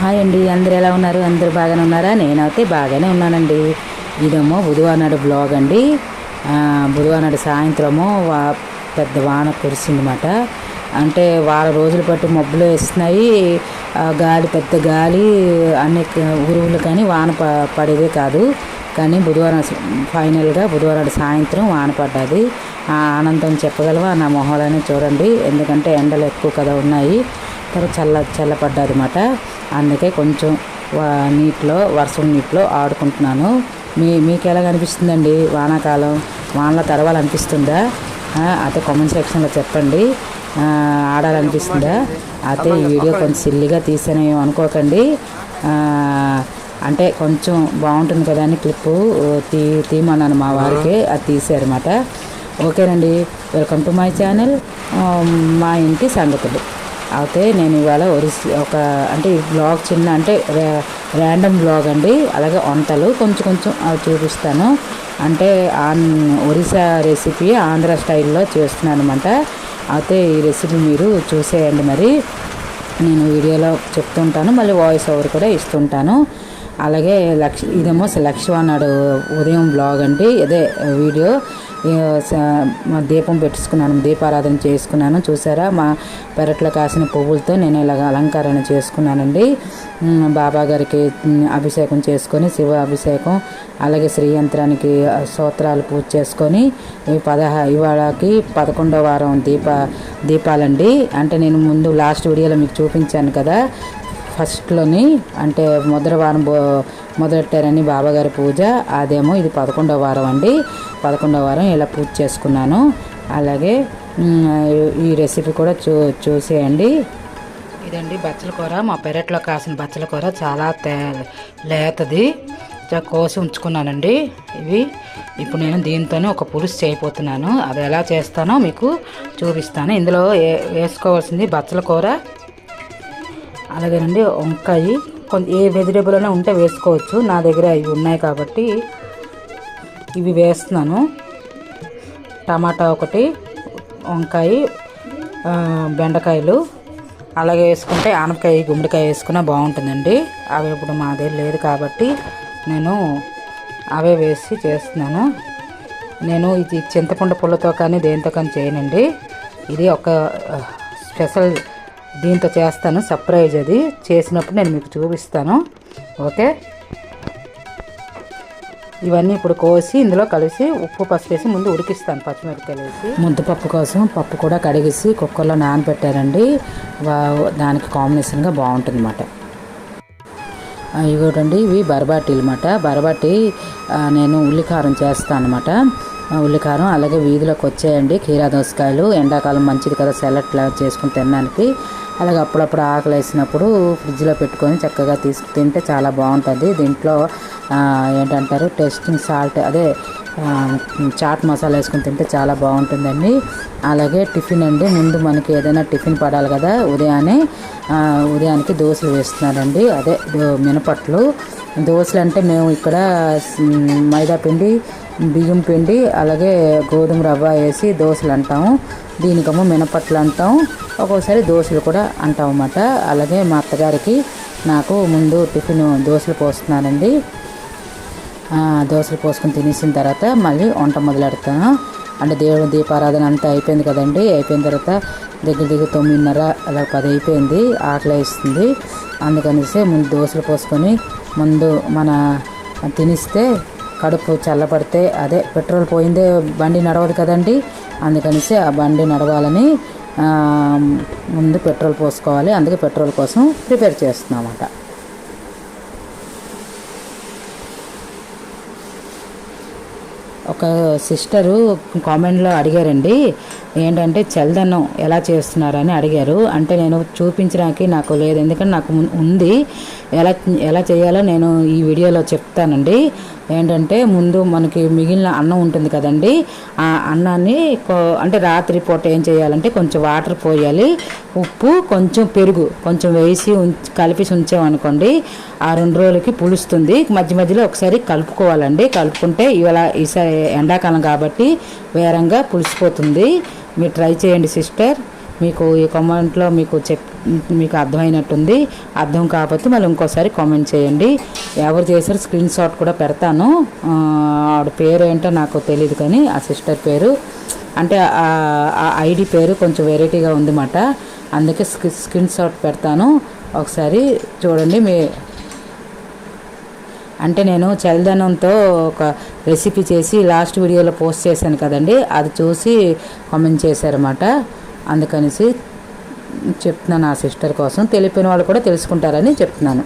Hi అండి అందరు ఎలా ఉన్నారు? అందరు బాగానే ఉన్నారా? నేనైతే బాగానే ఉన్నానండి. ఇదేమో బుధవారం నాడు బ్లాగ్ అండి. బుధవారం నాడు సాయంత్రము వా పెద్ద వాన కురిసిందన్నమాట. అంటే వారం రోజుల పాటు మబ్బులు వేస్తున్నాయి. ఆ, గాలి పెద్ద గాలి అన్ని ఉరువులు కానీ వాన ప పడేదే కాదు. కానీ బుధవారం ఫైనల్గా బుధవారం నాడు సాయంత్రం వాన పడ్డది. ఆ ఆనందం చెప్పగలవా? నా మొహాలనే చూడండి. ఎందుకంటే ఎండలు ఎక్కువ కదా ఉన్నాయి. తర్వాత చల్ల చల్లపడ్డది అనమాట అందుకే కొంచెం వా- నీటిలో వర్షం నీటిలో ఆడుకుంటున్నాను. మీ మీకు ఎలా అనిపిస్తుందండి వానాకాలం? వానలో తడవాలనిపిస్తుందా? అయితే కామెంట్ సెక్షన్లో చెప్పండి. ఆడాలనిపిస్తుందా? అయితే ఈ వీడియో కొంచెం సిల్లిగా తీసానేమో అనుకోకండి. అంటే కొంచెం బాగుంటుంది కదా అని క్లిప్పు తీ తీమన్నాను మా వారికి. అది తీసారన్నమాట ఓకేనండి. వెల్కమ్ టు మై ఛానల్ మా ఇంటి సంగతులు. అయితే నేను ఇవాళ ఒరిసి ఒక అంటే ఈ బ్లాగ్ చిన్న అంటే ర్యాండమ్ బ్లాగ్ అండి. అలాగే వంటలు కొంచెం కొంచెం చూపిస్తాను. అంటే ఆన్ ఒరిస్సా రెసిపీ ఆంధ్ర స్టైల్లో చేస్తున్నాను అనమాట అయితే ఈ రెసిపీ మీరు చూసేయండి మరి. నేను వీడియోలో చెప్తుంటాను మళ్ళీ వాయిస్ ఓవర్ కూడా ఇస్తుంటాను. అలాగే లక్ష ఇదేమో లక్ష్మణ నాడు ఉదయం బ్లాగ్ అండి. ఇదే వీడియో. దీపం పెట్టుకున్నాను దీపారాధన చేసుకున్నాను. చూసారా? మా పెరట్లో కాసిన పువ్వులతో నేను ఇలాగ అలంకరణ చేసుకున్నానండి. ఉమ్, బాబా గారికి అభిషేకం చేసుకొని శివ అభిషేకం అలాగే శ్రీయంత్రానికి సూత్రాలు పూజ చేసుకొని ఈ పదహ ఇవాళకి పదకొండో వారం దీప దీపాలండి. అంటే నేను ముందు లాస్ట్ వీడియోలో మీకు చూపించాను కదా. ఫస్ట్లోని అంటే మొదటి వారం మొదలెట్టారని బాబాగారి పూజ అదేమో ఇది పదకొండవ వారం అండి. పదకొండవ వారం ఇలా పూజ చేసుకున్నాను. అలాగే ఈ రెసిపీ కూడా చూ చూసేయండి. ఇదండి బచ్చల కూర. మా పెరట్లో కాసిన బచ్చల కూర చాలా తే లేతది. కోసి ఉంచుకున్నానండి ఇవి. ఇప్పుడు నేను దీంతోనే ఒక పులుసు చేయబోతున్నాను. అది ఎలా చేస్తానో మీకు చూపిస్తాను. ఇందులో ఏ వేసుకోవాల్సింది బచ్చల కూర. అలాగేనండి వంకాయ. కొంత ఏ వెజిటేబుల్ అయినా ఉంటే వేసుకోవచ్చు. నా దగ్గర ఇవి ఉన్నాయి కాబట్టి ఇవి వేస్తున్నాను. టమాటా ఒకటి వంకాయ బెండకాయలు. అలాగే వేసుకుంటే ఆనపకాయ గుమ్మడికాయ వేసుకున్నా బాగుంటుందండి. అవి ఇప్పుడు మా దగ్గర లేదు కాబట్టి నేను అవే వేసి చేస్తున్నాను. నేను ఇది చింతపండు పుల్లతో కానీ దేంతో కానీ చేయనండి. ఇది ఒక స్పెషల్ దీంతో చేస్తాను. సర్ప్రైజ్ అది. చేసినప్పుడు నేను మీకు చూపిస్తాను. ఓకే? ఇవన్నీ ఇప్పుడు కోసి ఇందులో కలిసి ఉప్పు పసుపు వేసి ముందు ఉడికిస్తాను. పచ్చిమిరపకాయలు వేసి. ముద్దపప్పు కోసం పప్పు కూడా కడిగేసి కుక్కర్లో నానబెట్టారండి. వా- దానికి కాంబినేషన్గా బాగుంటుంది అన్నమాట ఇవ్వడండి ఇవి బరబాటి అనమాట బరబాటి నేను ఉల్లికారం చేస్తాను అనమాట ఉల్లికారం అలాగే వీధిలోకి వచ్చాయండి. కీరా దోసకాయలు ఎండాకాలం మంచిది కదా సెలట్లా చేసుకుని తినడానికి. అలాగే అప్పుడప్పుడు ఆకలి వేసినప్పుడు ఫ్రిడ్జ్లో పెట్టుకొని చక్కగా తీసుకు తింటే చాలా బాగుంటుంది. దీంట్లో ఏంటంటారు? టేస్టింగ్ సాల్ట్ అదే చాట్ మసాలా వేసుకుని తింటే చాలా బాగుంటుందండి. అలాగే టిఫిన్ అండి. ముందు మనకి ఏదైనా టిఫిన్ పడాలి కదా ఉదయాన్నే ఉదయానికి దోశలు వేస్తున్నారండి. అదే దో- మినపట్లు. దోశలు అంటే మేము ఇక్కడ మైదా పిండి బియ్యం పిండి అలాగే గోధుమ రవ్వ వేసి దోశలు అంటాము. దీనికేమో మినపట్లు అంటాం. ఒక్కోసారి దోశలు కూడా అంటాం అన్నమాట. అలాగే మా అత్తగారికి నాకు ముందు టిఫిన్ దోశలు పోస్తున్నానండి దోశలు పోసుకొని తినేసిన తర్వాత మళ్ళీ వంట మొదలెడతాను. అంటే దేవుడు దీపారాధన అంతా అయిపోయింది కదండి. అయిపోయిన తర్వాత దగ్గర దగ్గర తొమ్మిదిన్నర అలా పది అయిపోయింది. ఆకలి వేస్తుంది. అందుకనేసి ముందు దోశలు పోసుకొని ముందు మన తినిస్తే కడుపు చల్లబడితే అదే పెట్రోల్ పోయిందే బండి నడవదు కదండి. అందుకనేసి ఆ బండి నడవాలని ముందు పెట్రోల్ పోసుకోవాలి. అందుకే పెట్రోల్ కోసం ప్రిపేర్ చేస్తున్నాం అన్నమాట. ఒక సిస్టరు కామెంట్లో అడిగారండి ఏంటంటే చల్దనం ఎలా చేస్తున్నారని అడిగారు. అంటే నేను చూపించడానికి నాకు లేదు ఎందుకంటే నాకు ఉంది. ఎలా ఎలా చేయాలో నేను ఈ వీడియోలో చెప్తానండి. ఏంటంటే ముందు మనకి మిగిలిన అన్నం ఉంటుంది కదండి ఆ అన్నాన్ని అంటే రాత్రి పూట ఏం చేయాలంటే కొంచెం వాటర్ పోయాలి ఉప్పు కొంచెం పెరుగు కొంచెం వేసి కలిపేసి కలిపి ఉంచామనుకోండి ఆ రెండు రోజులకి పులుస్తుంది. మధ్య మధ్యలో ఒకసారి కలుపుకోవాలండి. కలుపుకుంటే ఇవాళ ఈసారి ఎండాకాలం కాబట్టి వేరంగా పులిసిపోతుంది. మీరు ట్రై చేయండి సిస్టర్. మీకు ఈ కామెంట్లో మీకు చెప్ మీకు అర్థమైనట్టుంది. అర్థం కాకపోతే మళ్ళీ ఇంకోసారి కామెంట్ చేయండి. ఎవరు చేశారు స్క్రీన్ షాట్ కూడా పెడతాను. ఆవిడ పేరు ఏంటో నాకు తెలియదు కానీ ఆ సిస్టర్ పేరు. అంటే ఆ- ఐడి పేరు కొంచెం వెరైటీగా ఉందన్నమాట. అందుకే స్క్రీన్ షాట్ పెడతాను. ఒకసారి చూడండి మీ అంటే నేను చలిదనంతో ఒక రెసిపీ చేసి లాస్ట్ వీడియోలో పోస్ట్ చేశాను కదండి. అది చూసి కామెంట్ చేశారన్నమాట. అందుకనేసి చెప్తున్నాను ఆ సిస్టర్ కోసం. తెలిపిన వాళ్ళు కూడా తెలుసుకుంటారని చెప్తున్నాను.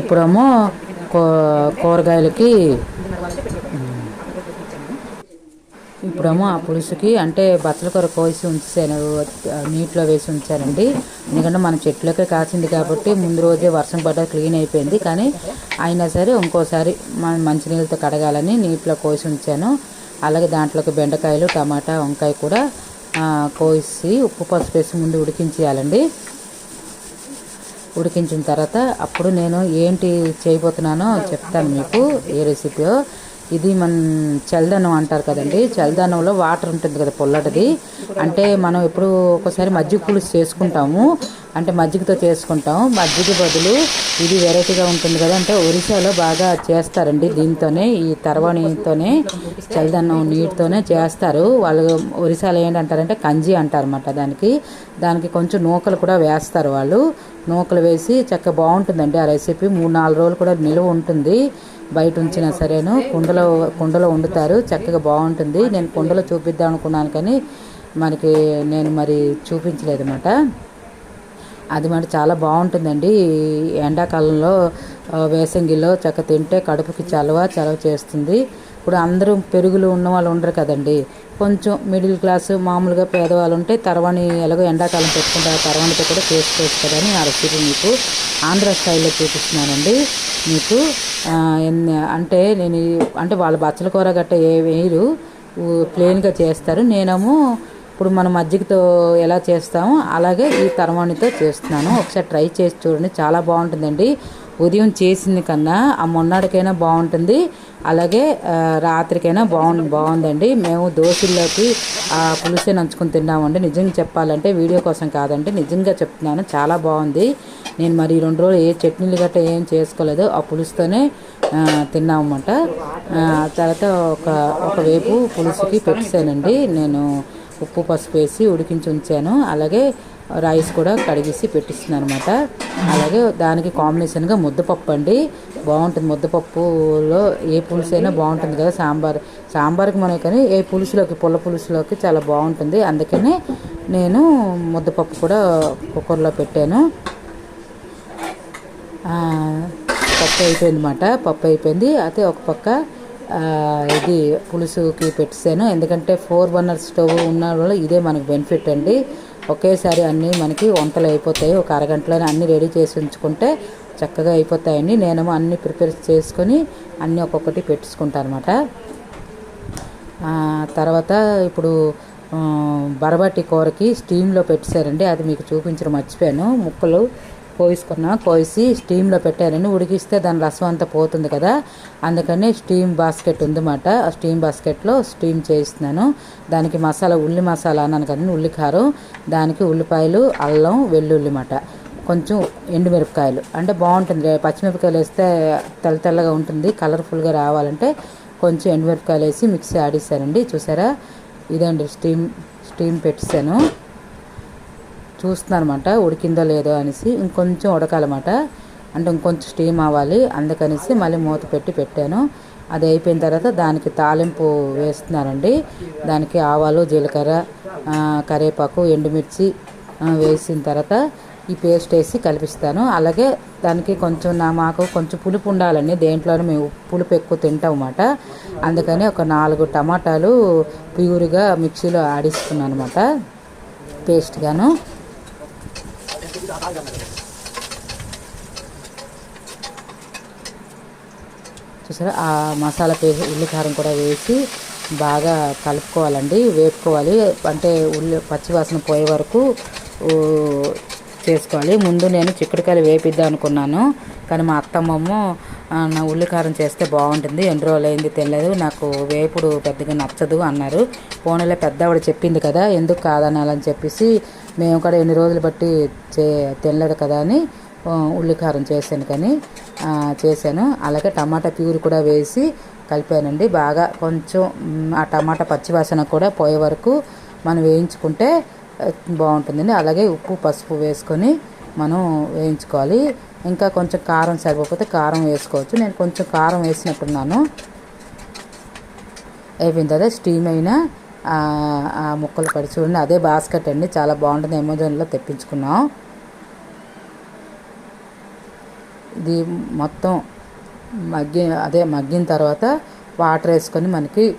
ఇప్పుడేమో కూరగాయలకి ఇప్పుడేమో ఆ పులుసుకి అంటే బచ్చల కూర కోసి ఉంచాను నీటిలో వేసి ఉంచానండి. ఎందుకంటే మన చెట్లకే కాసింది కాబట్టి ముందు రోజే వర్షం పడ్డ క్లీన్ అయిపోయింది. కానీ అయినా సరే ఇంకోసారి మనం మంచినీళ్ళతో కడగాలని నీటిలో కోసి ఉంచాను. అలాగే దాంట్లోకి బెండకాయలు టమాటా వంకాయ కూడా కోసి ఉప్పు పసుపు వేసి ముందు ఉడికించేయాలండి. ఉడికించిన తర్వాత అప్పుడు నేను ఏంటి చేయబోతున్నానో చెప్తాను మీకు ఏ రెసిపీయో ఇది మన చల్దనం అంటారు కదండి. చల్దనంలో వాటర్ ఉంటుంది కదా పొల్లటిది. అంటే మనం ఎప్పుడు ఒకసారి మజ్జిగ పులుసు చేసుకుంటాము. అంటే మజ్జిగతో చేసుకుంటాం మజ్జిగ బదులు ఇది వెరైటీగా ఉంటుంది కదా. అంటే ఒరిస్సాలో బాగా చేస్తారండి. దీంతోనే ఈ తర్వాణితోనే చల్దన్నం నీటితోనే చేస్తారు. వాళ్ళు ఒరిస్సాలో ఏంటంటారంటే కంజి అంటారన్నమాట దానికి. దానికి కొంచెం నూకలు కూడా వేస్తారు వాళ్ళు. నూకలు వేసి చక్కగా బాగుంటుందండి ఆ రెసిపీ. మూడు నాలుగు రోజులు కూడా నిలువ ఉంటుంది. బయట ఉంచినా సరేను. కుండలో కుండలో వండుతారు. చక్కగా బాగుంటుంది. నేను కుండలో చూపిద్దాం అనుకున్నాను కానీ మనకి నేను మరి చూపించలేదు అనమాట అది మరి చాలా బాగుంటుందండి. ఎండాకాలంలో వేసంగిలో చక్క తింటే కడుపుకి చలవ చలవ చేస్తుంది. ఇప్పుడు అందరూ పెరుగులు ఉన్న వాళ్ళు ఉండరు కదండి. కొంచెం మిడిల్ క్లాస్ మామూలుగా పేదవాళ్ళు ఉంటే తర్వాణి ఎలాగో ఎండాకాలం పెట్టుకుంటారు తర్వాణితో కూడా చేసుకోవచ్చు కదా అని ఆ రెసిపీ మీకు ఆంధ్ర స్టైల్లో చూపిస్తున్నానండి. మీకు అంటే నేను అంటే వాళ్ళు బచ్చల కూర గట్ట ఏ వేయరు ప్లెయిన్గా చేస్తారు. నేనేమో ఇప్పుడు మనం మజ్జిగతో ఎలా చేస్తామో అలాగే ఈ తర్వాణితో చేస్తున్నాను. ఒకసారి ట్రై చేసి చూడండి చాలా బాగుంటుందండి. ఉదయం చేసింది కన్నా ఆ మొన్నటికైనా బాగుంటుంది. అలాగే రాత్రికైనా బాగుంది బాగుందండి మేము దోశల్లోకి ఆ పులుసే నంచుకొని తిన్నామండి. నిజంగా చెప్పాలంటే వీడియో కోసం కాదండి. నిజంగా చెప్తున్నాను చాలా బాగుంది నేను మరి రెండు రోజులు ఏ చట్నీలు గట్రా ఏం చేసుకోలేదు. ఆ పులుసుతోనే తిన్నామన్నమాట. తర్వాత ఒక ఒకవైపు పులుసుకి పెట్టానండి నేను ఉప్పు పసుపు వేసి ఉడికించి ఉంచాను. అలాగే రైస్ కూడా కడిగేసి పెట్టిస్తున్నాను అనమాట అలాగే దానికి కాంబినేషన్గా ముద్దపప్పు అండి. బాగుంటుంది ముద్దపప్పులో ఏ పులుసు అయినా బాగుంటుంది కదా సాంబార్. సాంబార్కి మనం కానీ ఏ పులుసులోకి పుల్ల పులుసులోకి చాలా బాగుంటుంది. అందుకనే నేను ముద్దపప్పు కూడా కుక్కర్లో పెట్టాను. పప్పు అయిపోయింది అనమాట పప్పు అయిపోయింది. అయితే ఒక పక్క ఇది పులుసుకి పెట్టాను ఎందుకంటే ఫోర్ బర్నర్ స్టవ్ ఉన్న వల్ల ఇదే మనకు బెనిఫిట్ అండి. ఒకేసారి అన్నీ మనకి వంటలు అయిపోతాయి. ఒక అరగంటలోనే అన్నీ రెడీ చేసి ఉంచుకుంటే చక్కగా అయిపోతాయండి. నేనేమో అన్నీ ప్రిపేర్ చేసుకొని అన్నీ ఒక్కొక్కటి పెట్టించుకుంటాను అనమాట తర్వాత ఇప్పుడు బరబట్టి కూరకి స్టీమ్లో పెట్టేశారండి అది మీకు చూపించడం మర్చిపోయాను. ముక్కలు కోసుకున్నా కోసి స్టీమ్లో పెట్టారండి ఉడికిస్తే దాని రసం అంతా పోతుంది కదా. అందుకని స్టీమ్ బాస్కెట్ ఉందన్నమాట. ఆ స్టీమ్ బాస్కెట్లో స్టీమ్ చేయిస్తున్నాను. దానికి మసాలా ఉల్లి మసాలా అన్నాను కదండి ఉల్లికారం దానికి ఉల్లిపాయలు అల్లం వెల్లుల్లి మాట. కొంచెం ఎండుమిరపకాయలు. అంటే బాగుంటుంది. పచ్చిమిరపకాయలు వేస్తే తెల్ల తెల్లగా ఉంటుంది. కలర్ఫుల్గా రావాలంటే కొంచెం ఎండుమిరపకాయలు వేసి మిక్సీ ఆడిస్తానండి చూసారా? ఇదండి స్టీమ్ స్టీమ్ పెట్టాను చూస్తున్నాను అనమాట ఉడికిందో లేదో అనేసి ఇంకొంచెం ఉడకాలన్నమాట. అంటే ఇంకొంచెం స్టీమ్ అవ్వాలి అందుకనేసి మళ్ళీ మూత పెట్టి పెట్టాను. అది అయిపోయిన తర్వాత దానికి తాలింపు వేస్తున్నారండి. దానికి ఆవాలు జీలకర్ర కరివేపాకు ఎండుమిర్చి వేసిన తర్వాత ఈ పేస్ట్ వేసి కలిపిస్తాను. అలాగే దానికి కొంచెం నా మాకు కొంచెం పులుపు ఉండాలండి. దేంట్లోనే మేము పులుపు ఎక్కువ తింటాం అన్నమాట అందుకని ఒక నాలుగు టమాటాలు ప్యూర్గా మిక్సీలో ఆడిస్తున్నాను అనమాట పేస్ట్గాను చూసారా? ఆ మసాలా పేస్ట్ ఉల్లికారం కూడా వేసి బాగా కలుపుకోవాలండి. వేపుకోవాలి. అంటే ఉల్లి పచ్చివాసన పోయే వరకు చేసుకోవాలి. ముందు నేను చిక్కుడుకాయలు వేపిద్దాం అనుకున్నాను. కానీ మా అత్తమ్మమ్మ నా ఉల్లికారం చేస్తే బాగుంటుంది. ఎన్ని రోజులు అయింది తెలియదు నాకు వేపుడు పెద్దగా నచ్చదు అన్నారు. పోనీలే పెద్దవాడు చెప్పింది కదా ఎందుకు కాదనాలని చెప్పేసి మేము కూడా ఎన్ని రోజులు బట్టి చే తినలేడు కదా అని ఉల్లికారం చేశాను కానీ చేశాను. అలాగే టమాటా ప్యూరి కూడా వేసి కలిపానండి. బాగా కొంచెం ఆ టమాటా పచ్చివాసన కూడా పోయే వరకు మనం వేయించుకుంటే బాగుంటుందండి. అలాగే ఉప్పు పసుపు వేసుకొని మనం వేయించుకోవాలి. ఇంకా కొంచెం కారం సరిపోతే కారం వేసుకోవచ్చు. నేను కొంచెం కారం వేసినట్టున్నాను. అయిపోయింది అదే? స్టీమ్ అయిన ఆ, ముక్కలు పడి చూడండి. అదే బాస్కెట్ అండి. చాలా బాగుంటుంది. అమెజాన్లో తెప్పించుకున్నాం. ఇది మొత్తం మగ్గి అదే మగ్గిన తర్వాత వాటర్ వేసుకొని మనకి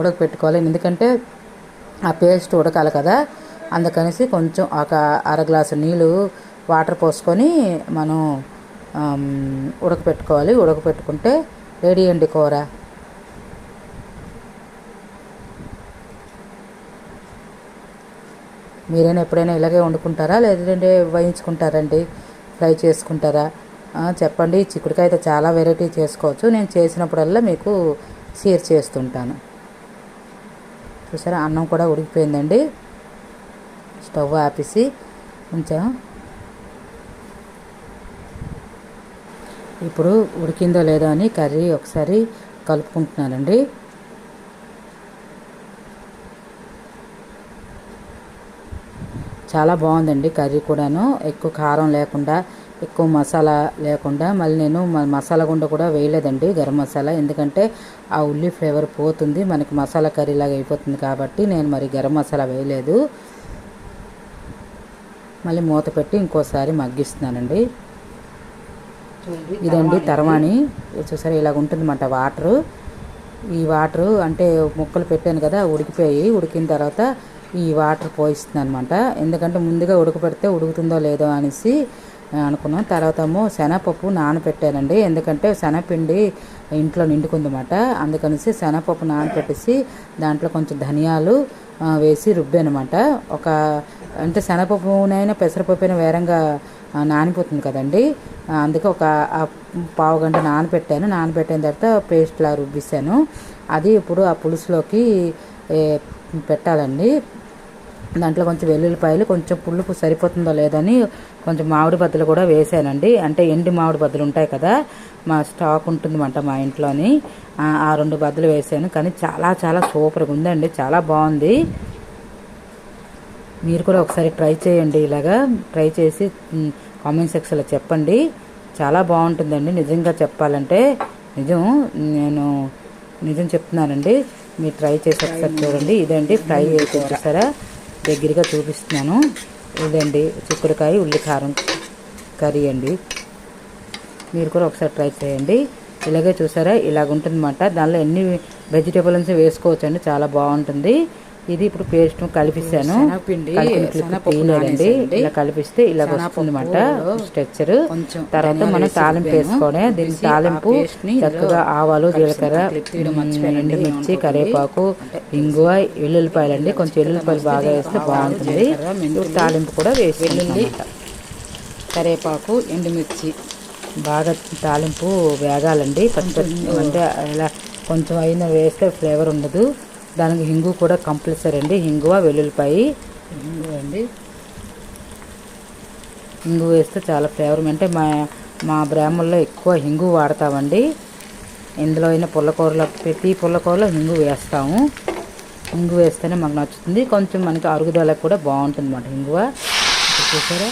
ఉడకపెట్టుకోవాలి. ఎందుకంటే ఆ పేస్ట్ ఉడకాలి కదా. అందుకనేసి కొంచెం ఒక అర గ్లాసు నీళ్ళు వాటర్ పోసుకొని మనం ఉడకపెట్టుకోవాలి. ఉడకపెట్టుకుంటే రెడీ అండి కూర. మీరైనా ఎప్పుడైనా ఇలాగే వండుకుంటారా? లేదంటే వేయించుకుంటారండి? ఫ్రై చేసుకుంటారా? చెప్పండి. చిక్కుడుకాయ అయితే చాలా వెరైటీ చేసుకోవచ్చు. నేను చేసినప్పుడల్లా మీకు షేర్ చేస్తుంటాను. చూసారా? అన్నం కూడా ఉడికిపోయిందండి. స్టవ్ ఆపేసి కొంచెం ఇప్పుడు ఉడికిందో లేదో అని కర్రీ ఒకసారి కలుపుకుంటున్నానండి. చాలా బాగుందండి కర్రీ కూడాను. ఎక్కువ కారం లేకుండా ఎక్కువ మసాలా లేకుండా మళ్ళీ నేను మసాలా గుండ కూడా వేయలేదండి గరం మసాలా. ఎందుకంటే ఆ ఉల్లి ఫ్లేవర్ పోతుంది మనకి మసాలా కర్రీ లాగా అయిపోతుంది కాబట్టి నేను మరి గరం మసాలా వేయలేదు. మళ్ళీ మూత పెట్టి ఇంకోసారి మగ్గిస్తున్నానండి. ఇదండి తర్వాణి చూసారా ఇలాగ ఉంటుందన్నమాట వాటరు. ఈ వాటరు అంటే ముక్కలు పెట్టాను కదా ఉడికిపోయి ఉడికిన తర్వాత ఈ వాటర్ పోయిస్తున్నాను అనమాట ఎందుకంటే ముందుగా ఉడకపెడితే ఉడుకుతుందో లేదో అనేసి అనుకున్నాం. తర్వాత ఏమో శనగపప్పు నానబెట్టానండి ఎందుకంటే శనగపిండి ఇంట్లో నిండుకుందన్నమాట. అందుకనేసి శనగపప్పు నానబెట్టేసి దాంట్లో కొంచెం ధనియాలు వేసి రుబ్బానమాట ఒక అంటే శనగపప్పునైనా పెసరపప్పు అయినా వేరంగా నానిపోతుంది కదండి. అందుకే ఒక పావు గంట నానబెట్టాను. నానబెట్టిన తర్వాత పేస్ట్లా రుబ్బిస్తాను. అది ఇప్పుడు ఆ పులుసులోకి పెట్టాలండి. దాంట్లో కొంచెం వెల్లుల్లిపాయలు కొంచెం పులుపు సరిపోతుందో లేదని కొంచెం మామిడి బద్దలు కూడా వేసానండి. అంటే ఎండి మామిడి బద్దలు ఉంటాయి కదా మా స్టాక్ ఉంటుందన్నమాట మా ఇంట్లోని. ఆ రెండు బద్దలు వేసాను. కానీ చాలా చాలా సూపర్గా ఉందండి. చాలా బాగుంది. మీరు కూడా ఒకసారి ట్రై చేయండి ఇలాగా. ట్రై చేసి కామెంట్ సెక్షన్లో చెప్పండి. చాలా బాగుంటుందండి. నిజంగా చెప్పాలంటే నిజం నేను నిజం చెప్తున్నానండి. మీరు ట్రై చేసి ఒకసారి చూడండి. ఇదండి ఫ్రై అయితే చూసారా? దగ్గరగా చూపిస్తున్నాను. ఇదండి చిక్కుడుకాయ ఉల్లి కారం కర్రీ అండి. మీరు కూడా ఒకసారి ట్రై చేయండి. ఇలాగే చూసారా? ఇలాగ ఉంటుందన్నమాట దానిలో ఎన్ని వెజిటేబుల్స్ వేసుకోవచ్చు అండి చాలా బాగుంటుంది. ఇది ఇప్పుడు పేస్ట్ కలిపిస్తాను. నానేసానండి. ఇలా కలిపిస్తే ఇలా వస్తుంది అనమాట స్ట్రక్చర్ కొంచెం తర్వాత మనం తాలింపు. వేసుకోవడం దీని తాలింపు చక్కగా ఆవాలు జీలకర్ర. ఎండుమిర్చి. కరివేపాకు ఇంగువ ఎల్లుల్లిపాయలు అండి కొంచెం ఎల్లుల్లిపాయలు బాగా వేస్తే బాగుంటుంది. తాలింపు కూడా వేసి వెల్లుల్లి కరివేపాకు ఎండుమిర్చి. బాగా తాలింపు వేగాలండి. పచ్చి అంటే ఇలా కొంచెం అయినా వేస్తే ఫ్లేవర్ ఉండదు. దానికి హింగు కూడా కంపల్సరీ అండి. హింగువ వెల్లుల్లిపాయి? అండి. హింగు వేస్తే చాలా ఫ్లేవర్ అంటే మా మా బ్రాహ్మణుల్లో ఎక్కువ హింగు వాడతామండి. ఎందులో అయినా పుల్లకూరలో ప్రతి పుల్లకూరలో హింగు వేస్తాము. హింగు వేస్తేనే మాకు నచ్చుతుంది. కొంచెం మనకి అరుగుదలకు కూడా బాగుంటుంది అన్నమాట హింగువ చూసారా?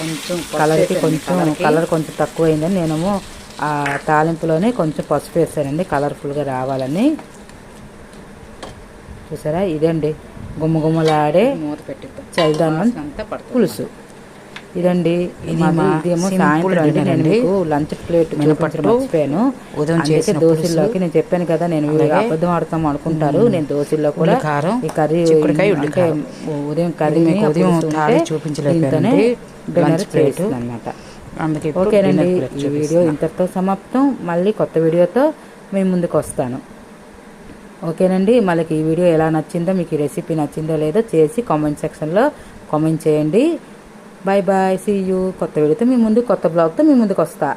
కొంచెం కలర్కి కొంచెం కలర్ కొంచెం తక్కువైందని నేనేమో ఆ తాలింపులోనే కొంచెం పసుపు వేసానండి కలర్ఫుల్గా రావాలని. చూసారా? ఇదండి. గుమ్మగుమ్మలాడే మూత పెట్టిద్దాం పడుతుంది. పులుసు. ఇదండి ఇదేమో సాయంత్రం అండి. లంచ్ ప్లేట్ మినపట్టు మర్చిపోయాను. ఉదయం చేసిన దోశల్లోకి. నేను చెప్పాను కదా నేను అబద్ధం ఆడతాం అనుకుంటారు. నేను దోశల్లో కూడా ఈ కర్రీ. ఉదయం కర్రీ ఉదయం. Dinner lunch plate. అనమాట అందుకే ఓకేనండి ఈ వీడియో. ఇంతటితో సమాప్తం. మళ్ళీ కొత్త వీడియోతో మేము ముందుకు వస్తాను. ఓకేనండి? మనకి ఈ వీడియో ఎలా నచ్చిందో మీకు ఈ రెసిపీ నచ్చిందో లేదో చేసి కామెంట్ సెక్షన్లో కామెంట్ చేయండి. బాయ్ బాయ్ సీ యూ కొత్త వీడియోతో మీ ముందు కొత్త బ్లాగ్తో మీ ముందుకు వస్తా